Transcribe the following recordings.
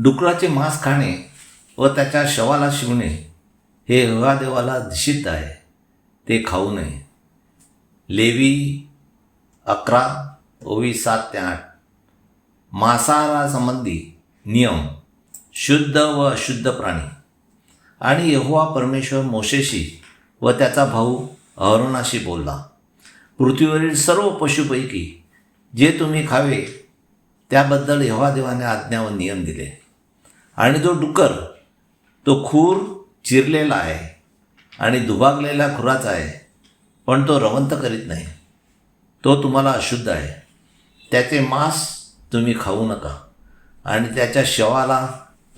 डुकराचे मांस खाणे व त्याच्या शवाला शिवणे हे देवाला निषिद्ध आहे. ते खाऊ नये. लेवी अकरा ओवी सात ते आठ. मांसाहारासंबंधी नियम. शुद्ध व अशुद्ध प्राणी. आणि यहोवा परमेश्वर मोशेशी व त्याचा भाऊ अहरोनाशी बोलला. पृथ्वीवरील सर्व पशुपैकी जे तुम्ही खावे त्याबद्दल यहोवा देवाने आज्ञा व नियम दिले. आणि जो डुकर तो खूर चिरलेला आहे आणि दुभागलेला खुराचा आहे पण तो रवंत करीत नाही. तो तुम्हाला अशुद्ध आहे. त्याचे मांस तुम्ही खाऊ नका आणि त्याच्या शवाला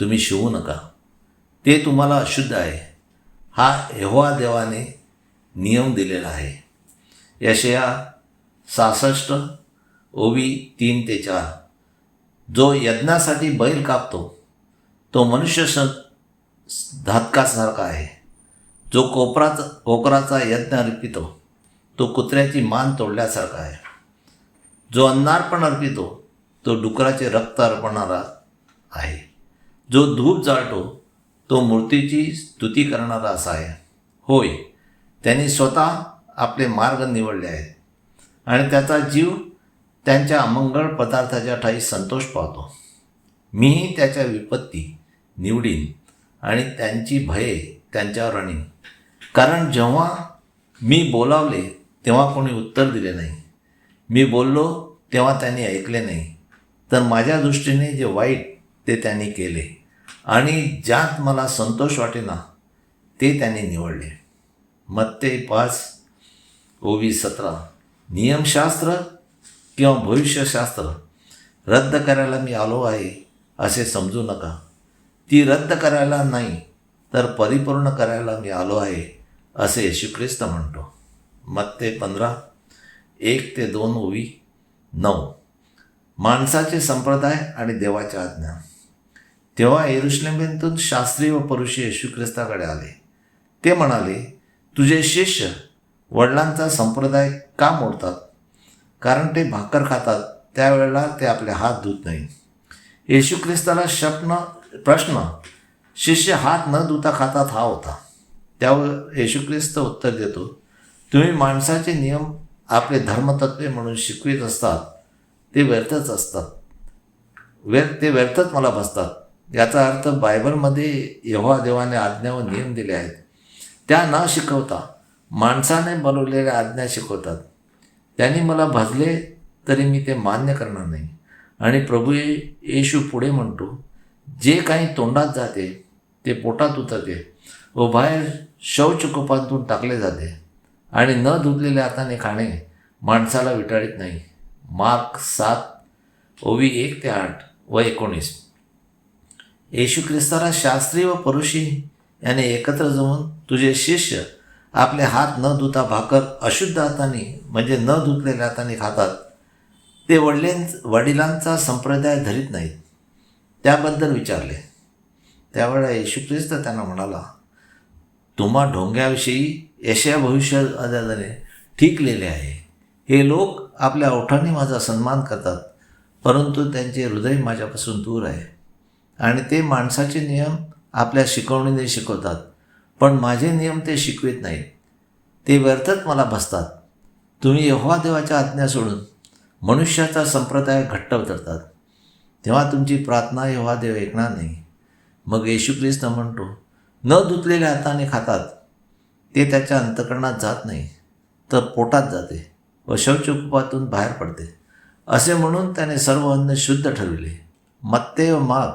तुम्ही शिवू नका. ते तुम्हाला अशुद्ध आहे. हा यहोवा देवाने नियम दिलेला आहे. यशया सहासष्ट ओवी तीन ते चार. जो यज्ञासाठी बैल कापतो तो मनुष्य स धातकासारखा आहे. जो कोपराचा कोकराचा यज्ञ अर्पितो तो कुत्र्याची मान तोडल्यासारखा आहे. जो अन्नार्पण अर्पितो तो डुकराचे रक्त अर्पणारा आहे. जो धूप जाळतो तो मूर्तीची स्तुती करणारा असा आहे. होय त्यांनी स्वतः आपले मार्ग निवडले आहेत. आणि त्याचा जीव त्यांच्या अमंगळ पदार्थाच्या ठाई संतोष पावतो. मीही त्याच्या विपत्ती निवडीन आणि त्यांची भये त्यांच्यावर आणीन. कारण जेव्हा मी बोलावले तेव्हा कोणी उत्तर दिले नाही. मी बोललो तेव्हा त्यांनी ऐकले नाही. तर माझ्या दृष्टीने जे वाईट ते त्यांनी केले. आणि ज्यात मला संतोष वाटेना ते त्यांनी निवडले. मत्ते पाच ओवी सतरा. नियमशास्त्र किंवा भविष्यशास्त्र रद्द करायला मी आलो आहे असे समजू नका. ती रद्द करायला नाही तर परिपूर्ण करायला मी आलो आहे असे येशू ख्रिस्त म्हणतो. मत्ते पंधरा एक ते दोन ओवी नऊ. माणसाचे संप्रदाय आणि देवाच्या आज्ञा. तेव्हा एरुश्लेमेतून शास्त्री व परुषी येशू ख्रिस्ताकडे आले. ते म्हणाले तुझे शिष्य वडिलांचा संप्रदाय का मोडतात? कारण ते भाकर खातात त्यावेळेला ते आपले हात धुत नाही. येशू ख्रिस्ताला शप्न प्रश्न शिष्य हात न धुता खातात हा होता. त्यावर येशू ख्रिस्त उत्तर देतो तुम्ही माणसाचे नियम आपले धर्मतत्वे म्हणून शिकवित असतात ते व्यर्थच असतात. व्यर्थ ते व्यर्थच मला बसतात. याचा अर्थ बायबलमध्ये यव्हा देवाने आज्ञा व नियम दिले आहेत. त्या न शिकवता माणसाने बनवलेल्या आज्ञा शिकवतात. त्यांनी मला भजले तरी मी ते मान्य करणार नाही. आणि प्रभू येशू पुढे म्हणतो जे काही तोंडात जाते ते पोटात उतरते. व बाहेर शौचकोपातून टाकले जाते. आणि न धुतलेल्या हाताने खाणे माणसाला विटाळीत नाही. मार्क सात ओवी एक ते आठ व एकोणीस. येशू ख्रिस्ताला शास्त्री व परुषी याने एकत्र जमून तुझे शिष्य आपले हात न धुता भाकर अशुद्ध हाताने म्हणजे न धुतलेल्या हाताने खातात. ते वडिलां वडिलांचा संप्रदाय धरीत नाहीत. त्याबद्दल विचारले. त्यावेळेला येशू ख्रिस्त त्यांना म्हणाला तुम्हा ढोंग्याविषयी यशया भविष्याने ठीक लिहिले आहे. हे लोक आपल्या ओठांनी माझा सन्मान करतात परंतु त्यांचे हृदय माझ्यापासून दूर आहे आणि ते माणसाचे नियम आपल्या शिकवणीने शिकवतात पण माझे नियम ते शिकवित नाहीत. ते व्यर्थच मला बसतात तुम्ही यव्हा देवाच्या आज्ञा सोडून मनुष्याचा संप्रदाय घट्ट उतरतात. तेव्हा तुमची प्रार्थना एव्हा देव ऐकणार नाही. मग येशू ख्रिस्त म्हणतो न धुतलेल्या हाताने खातात. ते त्याच्या अंतकरणात जात नाही तर पोटात जाते व शौचकुपातून बाहेर पडते. असे म्हणून त्याने सर्व अन्न शुद्ध ठरविले. मत्ते व माग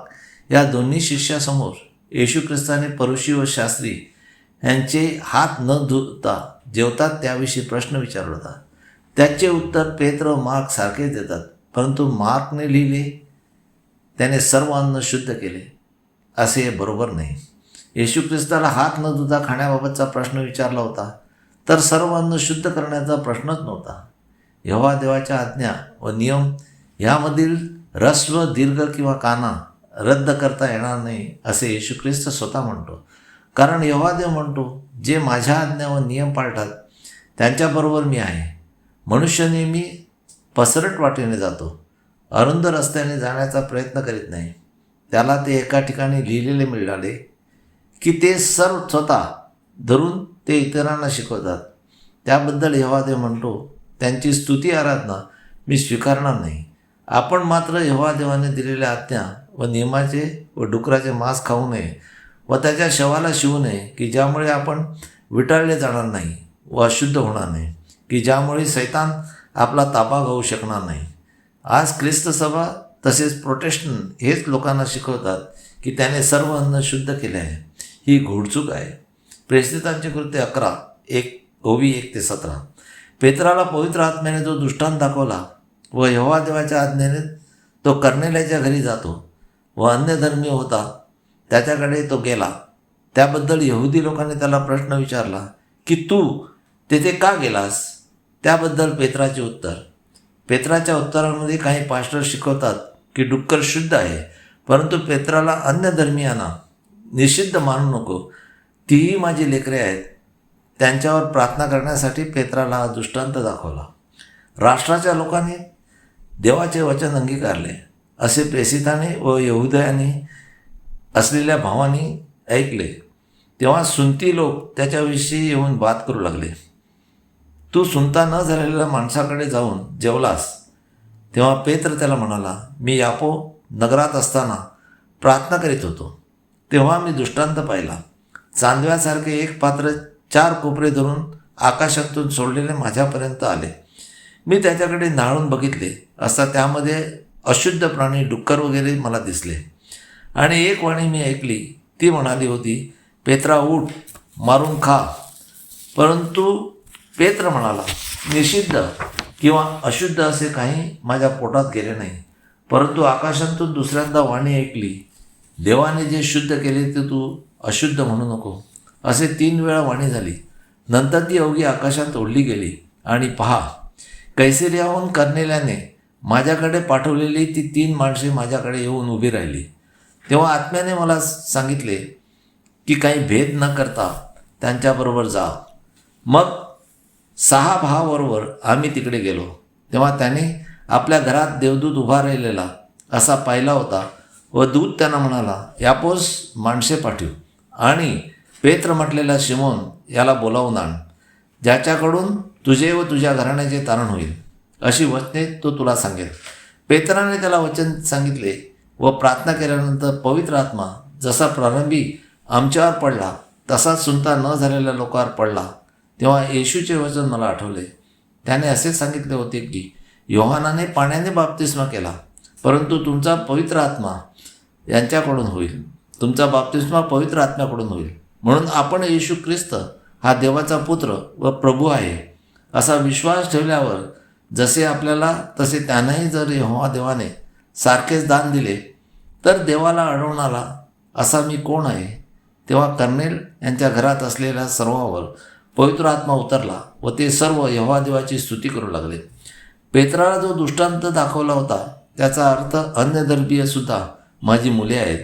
या दोन्ही शिष्यासमोर येशू ख्रिस्ताने परुषी व शास्त्री यांचे हात न धुता जेवतात त्याविषयी प्रश्न विचारला होता. त्याचे उत्तर पेत्र व मार्क सारखेच देतात परंतु मार्कने लिहिले त्याने सर्व अन्न शुद्ध केले. असे बरोबर नाही. येशू ख्रिस्ताला हात न धुता खाण्याबाबतचा प्रश्न विचारला होता तर सर्व अन्न शुद्ध करण्याचा प्रश्नच नव्हता. यव्हा देवाच्या आज्ञा व नियम ह्यामधील रस्व दीर्घ किंवा काना रद्द करता येणार नाही असे येशू ख्रिस्त स्वतः म्हणतो. कारण देव म्हणतो जे माझ्या आज्ञा व नियम पाळतात त्यांच्याबरोबर मी आहे. मनुष्य नेहमी पसरट वाटेने जातो. अरुंद रस्त्याने जाण्याचा प्रयत्न करीत नाही. त्याला ते एका ठिकाणी लिहिलेले मिळाले की ते सर्व स्वतः धरून ते इतरांना शिकवतात. त्याबद्दल यवादेव म्हणतो त्यांची स्तुती आराधना मी स्वीकारणार नाही. आपण मात्र यवादेवाने दिलेल्या आज्ञा व नियमाचे व डुकराचे मांस खाऊ नये व त्याच्या शवाला शिवू नये की ज्यामुळे आपण विटाळले जाणार नाही व अशुद्ध होणार नाही की ज्यामुळे सैतान आपला ताबा घेऊ शकणार नाही. आज ख्रिस्त सभा तसेच प्रोटेशन हेच लोकांना शिकवतात की त्याने सर्व अन्न शुद्ध केले आहे. ही घोडचूक आहे. प्रेषितांचे कृत्य अकरा एक ओवी एक ते सतरा. पेत्राला पवित्र आत्म्याने जो दृष्टांत दाखवला व यहोवा देवाच्या आज्ञेने तो कर्नेल्याच्या घरी जातो व अन्यधर्मीय होता त्याच्याकडे तो गेला. त्याबद्दल यहुदी लोकांनी त्याला प्रश्न विचारला की तू तेथे का गेलास? त्याबद्दल पेत्राचे उत्तर पेत्राच्या उत्तरामध्ये काही पास्टर शिकवतात की डुक्कर शुद्ध आहे परंतु पेत्राला अन्य धर्मियांना निषिद्ध मानू नको. तीही माझी लेकरे आहेत. त्यांच्यावर प्रार्थना करण्यासाठी पेत्राला हा दृष्टांत दाखवला. राष्ट्राच्या लोकांनी देवाचे वचन अंगीकारले. असे प्रेसिताने व यहुदयाने असलेल्या भावांनी ऐकले. तेव्हा सुनती लोक त्याच्याविषयी येऊन बात करू लागले. तू सुनता न झालेल्या माणसाकडे जाऊन जेवलास. तेव्हा पेत्र त्याला म्हणाला मी यापो नगरात असताना प्रार्थना करीत होतो. तेव्हा मी दृष्टांत पाहिला. चांदव्यासारखे एक पात्र चार कोपरे धरून आकाशातून सोडलेले माझ्यापर्यंत आले. मी त्याच्याकडे न्हाळून बघितले. असता त्यामध्ये अशुद्ध प्राणी डुक्कर वगैरे मला दिसले. आणि एक वाणी मी ऐकली. ती म्हणाली होती पेत्रा उठ मारून खा. परंतु पेत्र म्हणाला निषिद्ध किंवा अशुद्ध असे काही माझ्या पोटात गेले नाही. परंतु आकाशातून दुसऱ्यांदा वाणी ऐकली देवाने जे शुद्ध केले ते तू अशुद्ध म्हणू नको. असे तीन वेळा वाणी झाली. नंतर ती अवघी आकाशात ओढली गेली आणि पहा कैसेरियाहून करनेल्याने माझ्याकडे पाठवलेली ती तीन माणसे माझ्याकडे येऊन उभी राहिली. तेव्हा आत्म्याने मला सांगितले की काही भेद न करता त्यांच्याबरोबर जा. मग सहा भावाबरोबर आम्ही तिकडे गेलो. तेव्हा त्याने आपल्या घरात देवदूत उभा राहिलेला असा पाहिला होता व दूत त्यांना म्हणाला यापोस माणसे पाठव. आणि पेत्र म्हटलेला शिमोन याला बोलावून आण. ज्याच्याकडून तुझे व तुझ्या घराण्याचे तारण होईल. अशी वचने तो तुला सांगेल. पेत्राने त्याला वचन सांगितले व प्रार्थना केल्यानंतर पवित्र आत्मा जसा प्रारंभी आमच्यावर पडला तसाच सुनता न झालेल्या लोकांवर पडला. तेव्हा येशूचे वचन मला आठवले. त्याने असे सांगितले होते की योहानाने पाण्याने बाप्तिस्मा केला परंतु तुमचा पवित्र आत्मा यांच्याकडून होईल. तुमचा बाप्तिस्मा पवित्र आत्म्याकडून होईल. म्हणून आपण येशू ख्रिस्त हा देवाचा पुत्र व प्रभू आहे असा विश्वास ठेवल्यावर जसे आपल्याला तसे त्यांनाही जर यहोवा देवाने सारखेच दान दिले तर देवाला अडवणारा असा मी कोण आहे? तेव्हा कर्नेल यांच्या घरात असलेल्या सर्वावर पवित्र आत्मा उतरला व ते सर्व यवादेवाची स्तुती करू लागले. पेत्राला जो दृष्टांत दाखवला होता त्याचा अर्थ अन्य सुद्धा माझी मुले आहेत.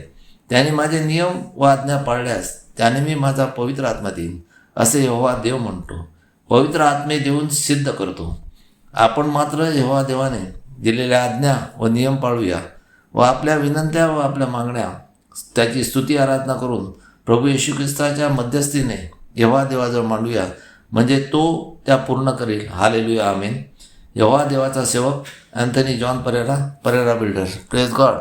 त्याने माझे नियम व आज्ञा पाळल्यास त्याने मी माझा पवित्र आत्मा देईन असे यहोवा देव म्हणतो. पवित्र आत्मे देऊन सिद्ध करतो. आपण मात्र यहोवा देवाने दिलेल्या आज्ञा व नियम पाळूया व आपल्या विनंत्या व आपल्या मागण्या त्याची स्तुती आराधना करून प्रभू येशू ख्रिस्ताच्या मध्यस्थीने यहोवा देवाजवळ मांडूया. म्हणजे तो त्या पूर्ण करेल. हालेलुया आमेन यव्हा देवाचा सेवक Anthony John Pereira Pereira builder praise God